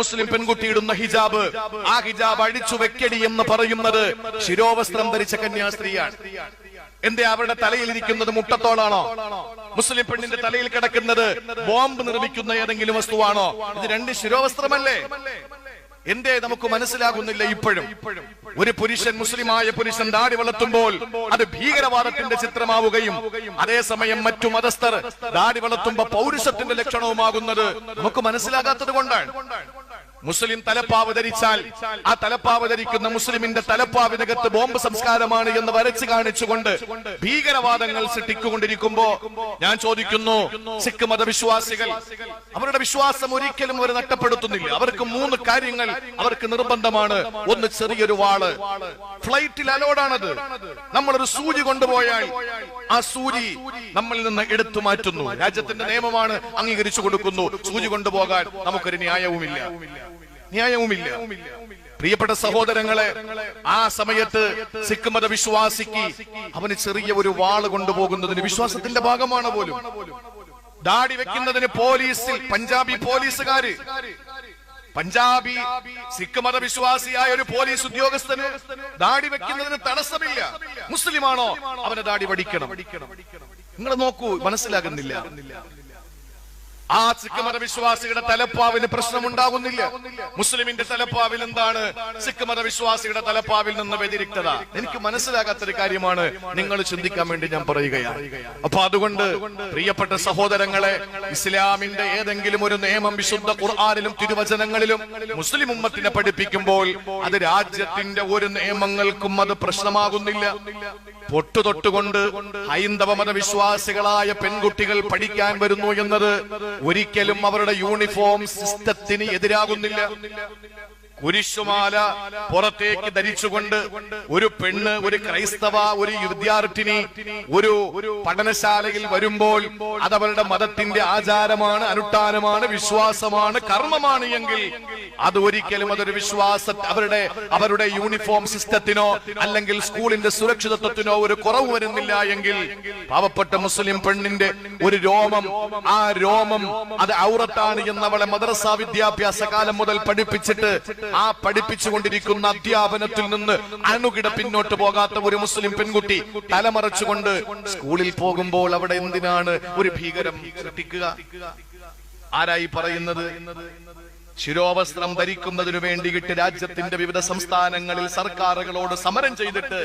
മുസ്ലിം പെൺകുട്ടി ഇടുന്ന ഹിജാബ്. ആ ഹിജാബ് അഴിച്ചു വെക്കടി എന്ന് പറയുന്നത് ശിരോവസ്ത്രം ധരിച്ച കന്യാസ്ത്രീയാണ്. എന്തേ അവരുടെ തലയിൽ ഇരിക്കുന്നത് മുട്ടത്തോളാണോ? മുസ്ലിം പെണ്ണിന്റെ തലയിൽ കിടക്കുന്നത് ബോംബ് നിർമ്മിക്കുന്ന ഏതെങ്കിലും വസ്തുവാണോ? ഇത് രണ്ട് ശിരോവസ്ത്രമല്ലേ? എന്തേ നമുക്ക് മനസ്സിലാകുന്നില്ല ഇപ്പോഴും. ഒരു പുരുഷൻ മുസ്ലിമായ പുരുഷൻ ദാടി വളർത്തുമ്പോൾ അത് ഭീകരവാദത്തിന്റെ ചിത്രമാവുകയും അതേസമയം മറ്റു മതസ്ഥർ ദാടി വളർത്തുമ്പോ പൗരുഷത്തിന്റെ ലക്ഷണവുമാകുന്നത് നമുക്ക് മനസ്സിലാകാത്തത് കൊണ്ടാണ്. മുസ്ലിം തലപ്പാവ് ധരിച്ചാൽ ആ തലപ്പാവ് ധരിക്കുന്ന മുസ്ലിമിന്റെ തലപ്പാവിനകത്ത് ബോംബ് സംസ്കാരമാണ് എന്ന് വരച്ചു കാണിച്ചുകൊണ്ട് ഭീകരവാദങ്ങൾ സൃഷ്ടിക്കൊണ്ടിരിക്കുമ്പോ ഞാൻ ചോദിക്കുന്നു സിഖ് മതവിശ്വാസികൾ അവരുടെ വിശ്വാസം ഒരിക്കലും അവർ നഷ്ടപ്പെടുത്തുന്നില്ല. അവർക്ക് മൂന്ന് കാര്യങ്ങൾ അവർക്ക് നിർബന്ധമാണ്. ഒന്ന് ചെറിയൊരു വാൾ. ഫ്ലൈറ്റിൽ അലോഡാണത്. നമ്മളൊരു സൂചി കൊണ്ടുപോയാൽ ആ സൂചി നമ്മളിൽ നിന്ന് എടുത്തു മാറ്റുന്നു. രാജ്യത്തിന്റെ നിയമമാണ് അംഗീകരിച്ചു കൊടുക്കുന്നു. സൂചി കൊണ്ടുപോകാൻ നമുക്കൊരു ന്യായവുമില്ല. ന്യായവുമില്ല. പ്രിയപ്പെട്ട സഹോദരങ്ങളെ ആ സമയത്ത് സിഖ് മത വിശ്വാസിക്ക് അവന് ചെറിയ ഒരു വാൾ കൊണ്ടുപോകുന്നതിന് വിശ്വാസത്തിന്റെ ഭാഗമാണ് പോലും. ദാടി വെക്കുന്നതിന് പോലീസിൽ പഞ്ചാബി പോലീസുകാര്. പഞ്ചാബി സിഖ് മത വിശ്വാസിയായ ഒരു പോലീസ് ഉദ്യോഗസ്ഥന് ദാടി വെക്കുന്നതിന് തടസ്സമില്ല. മുസ്ലിമാണോ? അവനെ ദാടി പഠിക്കണം. നിങ്ങൾ നോക്കൂ മനസ്സിലാകുന്നില്ല. ആ സിഖ് മതവിശ്വാസികളുടെ തലപ്പാവിന് പ്രശ്നമുണ്ടാകുന്നില്ല. മുസ്ലിമിന്റെ തലപ്പാവിൽ എന്താണ്? സിഖ് മതവിശ്വാസികളുടെ തലപ്പാവിൽ നിന്ന് വ്യതിരിക്തത. എനിക്ക് മനസ്സിലാകാത്തൊരു കാര്യമാണ്. നിങ്ങൾ ചിന്തിക്കാൻ വേണ്ടി ഞാൻ പറയുകയാണ്. അപ്പൊ അതുകൊണ്ട് പ്രിയപ്പെട്ട സഹോദരങ്ങളെ ഇസ്ലാമിന്റെ ഏതെങ്കിലും ഒരു നിയമം വിശുദ്ധ ഖുർആാനിലും തിരുവചനങ്ങളിലും മുസ്ലിം ഉമ്മത്തിനെ പഠിപ്പിക്കുമ്പോൾ അത് രാജ്യത്തിന്റെ ഒരു നിയമങ്ങൾക്കും അത് പ്രശ്നമാകുന്നില്ല. പൊട്ടു തൊട്ടുകൊണ്ട് ഹൈന്ദവ മതവിശ്വാസികളായ പെൺകുട്ടികൾ പഠിക്കാൻ വരുന്നു എന്നത് ഒരിക്കലും അവരുടെ യൂണിഫോം സിസ്റ്റത്തിന് എതിരാകുന്നില്ല. കുരിശുമാല പുറത്തേക്ക് ധരിച്ചുകൊണ്ട് ഒരു പെണ്ണ് ഒരു ക്രൈസ്തവ ഒരു വിദ്യാർത്ഥിനി ഒരു പഠനശാലയിൽ വരുമ്പോൾ അതവരുടെ മതത്തിന്റെ ആചാരമാണ് അനുഷ്ഠാനമാണ് വിശ്വാസമാണ് കർമ്മമാണ് എങ്കിൽ അത് ഒരിക്കലും അതൊരു വിശ്വാസ അവരുടെ അവരുടെ യൂണിഫോം സിസ്റ്റത്തിനോ അല്ലെങ്കിൽ സ്കൂളിന്റെ സുരക്ഷിതത്വത്തിനോ ഒരു കുറവ് വരുന്നില്ല എങ്കിൽ പാവപ്പെട്ട മുസ്ലിം പെണ്ണിന്റെ ഒരു രോമം ആ രോമം അത് ഔറത്താണ് എന്നവളെ മദ്രസ വിദ്യാഭ്യാസ കാലം മുതൽ പഠിപ്പിച്ചിട്ട് ആ പഠിപ്പിച്ചുകൊണ്ടിരിക്കുന്ന അധ്യാപനത്തിൽ നിന്ന് അണുകിട പിന്നോട്ട് പോകാത്ത ഒരു മുസ്ലിം പെൺകുട്ടി തലമറച്ചുകൊണ്ട് സ്കൂളിൽ പോകുമ്പോൾ അവിടെ എന്തിനാണ് ഒരു ഭീകരം സൃഷ്ടിക്കുക ആരായി പറയുന്നത്? ശിരോവസ്ത്രം ധരിക്കുന്നതിനു വേണ്ടിയിട്ട് രാജ്യത്തിന്റെ വിവിധ സംസ്ഥാനങ്ങളിൽ സർക്കാരുകളോട് സമരം ചെയ്തിട്ട്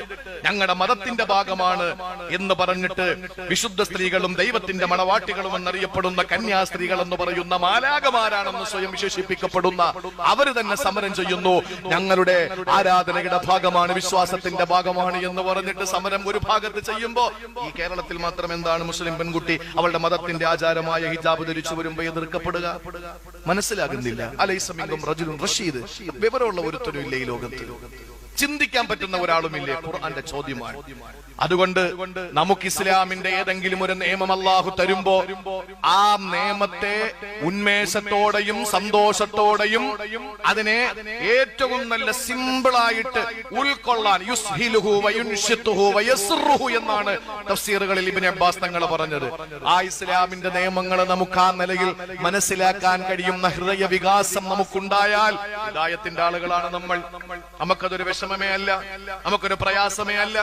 ഞങ്ങളുടെ മതത്തിന്റെ ഭാഗമാണ് എന്ന് പറഞ്ഞിട്ട് വിശുദ്ധ സ്ത്രീകളും ദൈവത്തിന്റെ മണവാട്ടികളും എന്നറിയപ്പെടുന്ന കന്യാസ്ത്രീകൾ എന്ന് പറയുന്ന മാലാകമാരാണെന്ന് സ്വയം വിശേഷിപ്പിക്കപ്പെടുന്ന അവർ തന്നെ സമരം ചെയ്യുന്നു. ഞങ്ങളുടെ ആരാധനയുടെ ഭാഗമാണ് വിശ്വാസത്തിന്റെ ഭാഗമാണ് എന്ന് പറഞ്ഞിട്ട് സമരം ഒരു ഭാഗത്ത് ചെയ്യുമ്പോ ഈ കേരളത്തിൽ മാത്രം എന്താണ് മുസ്ലിം പെൺകുട്ടി അവളുടെ മതത്തിന്റെ ആചാരമായ ഹിജാബ് ധരിച്ചു വരുമ്പോ എതിർക്കപ്പെടുക? മനസ്സിലാകുന്നില്ല. അലൈസമിങ്കും റജുലും റഷീദ്. വിവരമുള്ള ഒരുത്തരും ഇല്ല ഈ ലോകത്ത്. ചിന്തിക്കാൻ പറ്റുന്ന ഒരാളുമില്ലേ? ഖുർആന്റെ ചോദ്യമാണ്. അതുകൊണ്ട് നമുക്ക് ഇസ്ലാമിന്റെ ഏതെങ്കിലും ഒരു നിയമം അള്ളാഹു തരുമ്പോ ആ നിയമത്തെ ഉന്മേഷത്തോടെയും സന്തോഷത്തോടെയും അതിനെ ഏറ്റവും നല്ല സിമ്പിൾ ആയിട്ട് ഉൾക്കൊള്ളാൻ എന്നാണ് തഫ്സീറുകളിൽ ഇബ്നു അബ്ബാസ് തങ്ങൾ പറഞ്ഞത്. ആ ഇസ്ലാമിന്റെ നിയമങ്ങൾ നമുക്ക് ആ നിലയിൽ മനസ്സിലാക്കാൻ കഴിയുന്ന ഹൃദയ വികാസം നമുക്കുണ്ടായാൽ ഹിദായത്തിന്റെ ആളുകളാണ് നമ്മൾ. നമുക്കതൊരു വിഷമമേ അല്ല നമുക്കൊരു പ്രയാസമേ അല്ല